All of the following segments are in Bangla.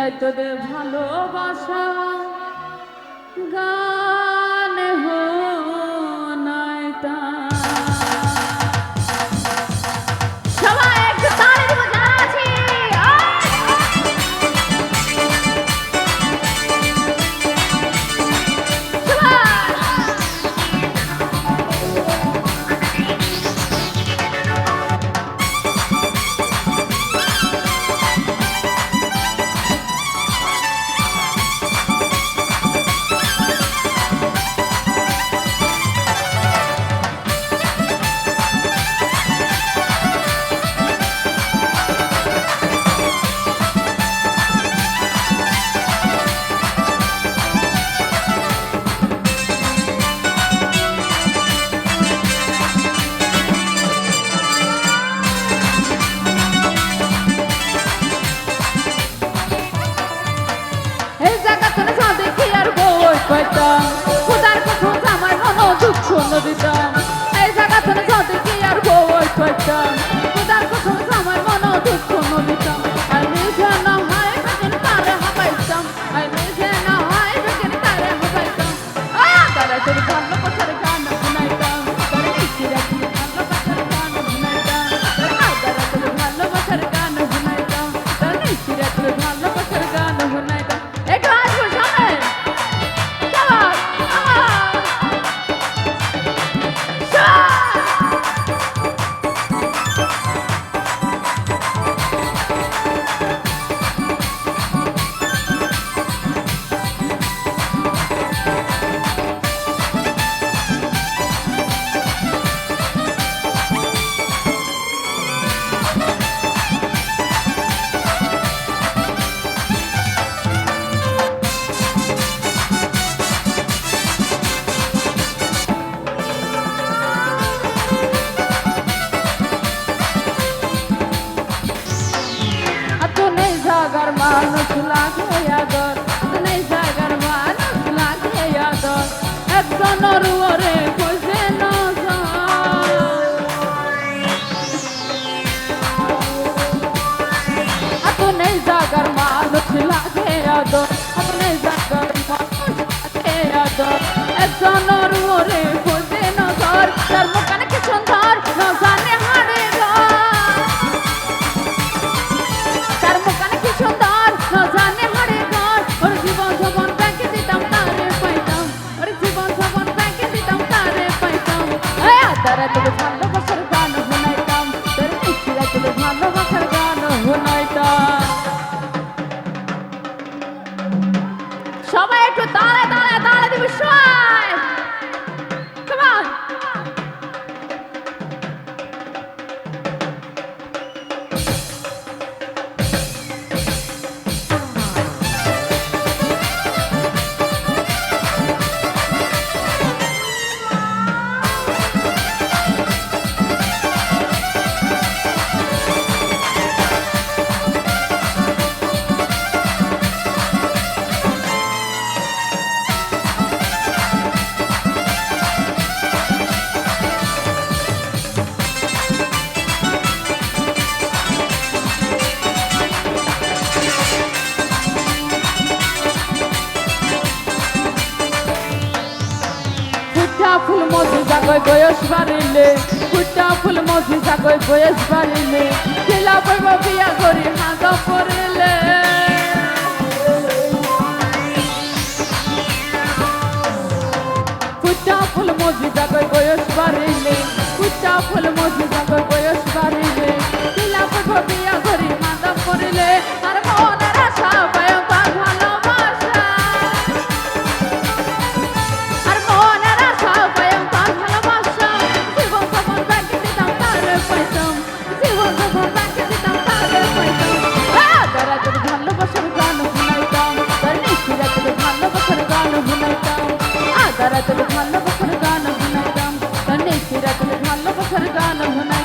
যায় তোদের ভালোবাসা। গা একজন ওরে কই বয়স বাড়িলে ফুটা ফুল মজিসা কই বয়স বাড়িলে ছেলা বইব বিয়া করি হাঁদ পড়িলে। ফুটা ফুল মজিসা কই বয়স বাড়িলে ফুটা ফুল মজিসা কই বয়স सरगाल होना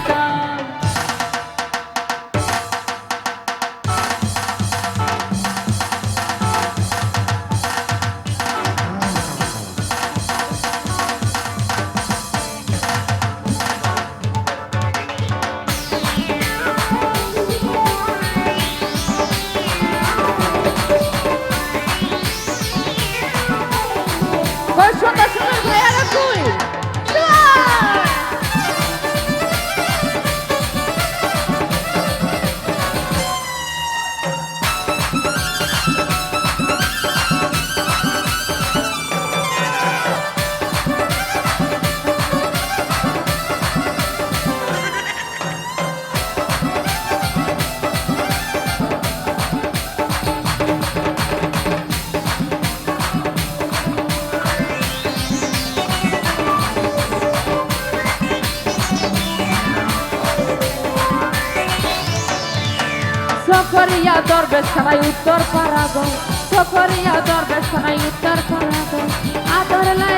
সকরিয়া দরবেশ খানাই উত্তর পারাগো সকরিয়া দরবেশ খানাই উত্তর পারাগো আদর লাইলে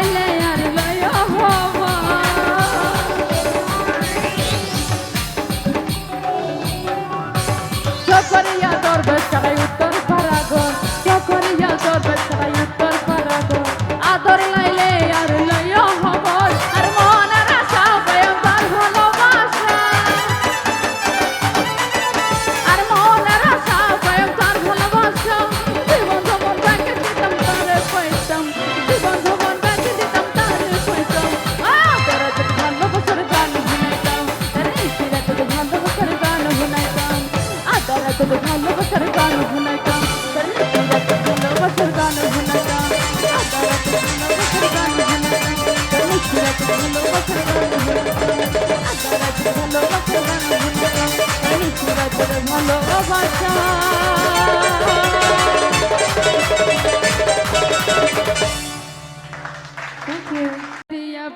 ভালোবাসা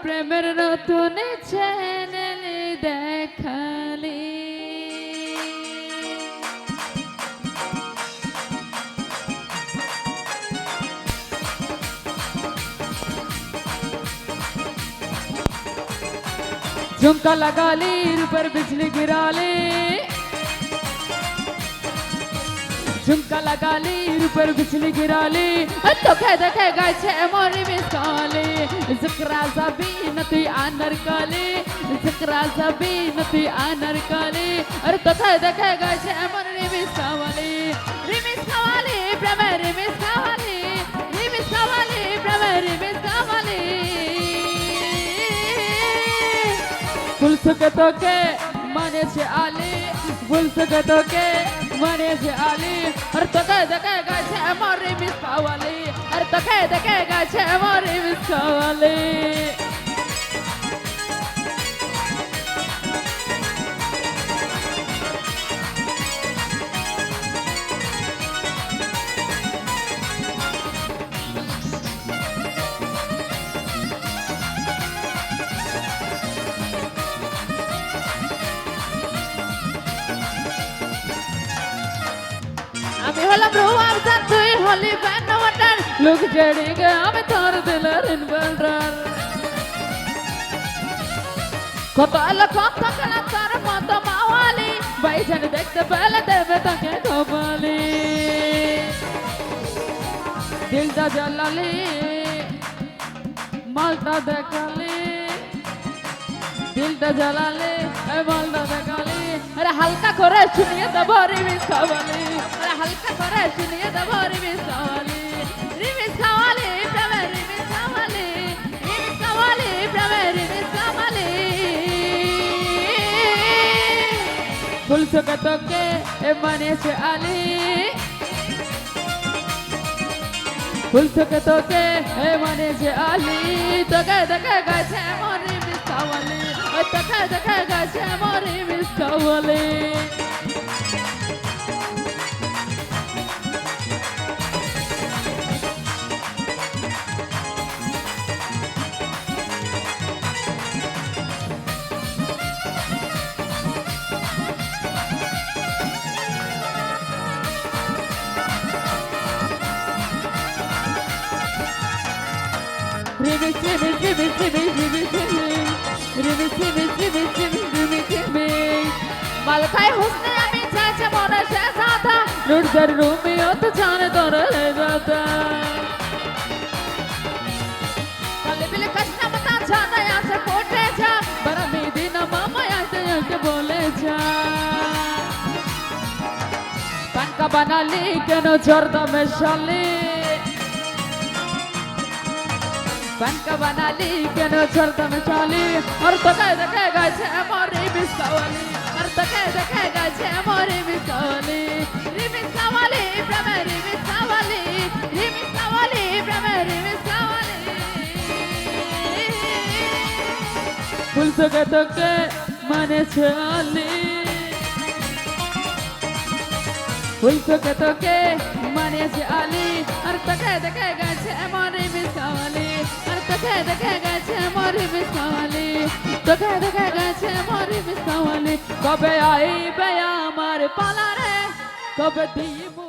প্রেমের নতুন চ্যানেল দেখালি झुमका लगा ली, ऊपर बिजली गिरा ली। झुमका लगा ली, ऊपर बिजली गिरा ली। तो खे देखे गए छे, मोरी मिसाली जिक्रा जबी नती आनर काली। जिक्रा जबी नती आनर काली। अरे तो खे देखे गए छे, मोरी में मिसाली रिमिस खावाली प्रेम रिमिस ফুল সুখে তোকে মানেছে আলি ফুল সুখে তোকে মানেছে আলি। আর তোকে দেখে গেছে আমার মিস কাওয়ালি আর তোকে দেখে গেছে আমার মিস আমি হলাম রুয়ার জান তুই হলি ব্যান ওয়াটার লোক জড়ি গে, আমি তোর দিলের ইনভার্টার কত এলো কত কেন তোর মত মাওয়ালি, বাইজান দেখতে পেলে দেবে তাকে কপালি। দিলটা জ্বালালি, মালটা দেখালি। দিলটা জ্বালালে মালটা দেখালি। আরে হালকা করে শুনিয়ে দেবো রিমিস খাওয়ালি আরে হালকা করে শুনিয়ে দেবো রিমিস খাওয়ালি রিমিস খাওয়ালি প্রেমে রিমিস খাওয়ালি রিমিস খাওয়ালি প্রেমে রিমিস খাওয়ালি ফুল চোখে তোকে মানেছে আলি। ফুল চোখে তোকে এ মানেছে আলি। তোকে দেখে গেছে মরি মিস কাওয়ালি ওই তোকে দেখে গেছে মরি মিস কাওয়ালি মালকায় হুসনে আমি চাইছে মনে সে সাথা নুরজার রুমি অত জানে তোর দাদা কালে বিলে কষ্ট মতা জানা আসে কোটে যা বড় মেদি না মামা আসে আসে বলে যা পানকা বানালি কেন জর্দা মেশালি बनका बना ली केनो छोड़ता में चाली और तो कह देखे गए मोरी बिस्कावाली और तो कह देखे गए मोरी बिस्कावाली تكاد تكاد جاموري بسولي ريمي سوالي برما ريمي سوالي ريمي سوالي برما ريمي سوالي ফুল তোকে তোকে মানেছে আলি ফুল তোকে তোকে মানেছে আলি আর তোকে দেখে গেছে মরি বিসওয়ালি তোকে দেখে গেছে মরি বিসওয়ালি কবে আইবে আমার পালা রে কবে দিব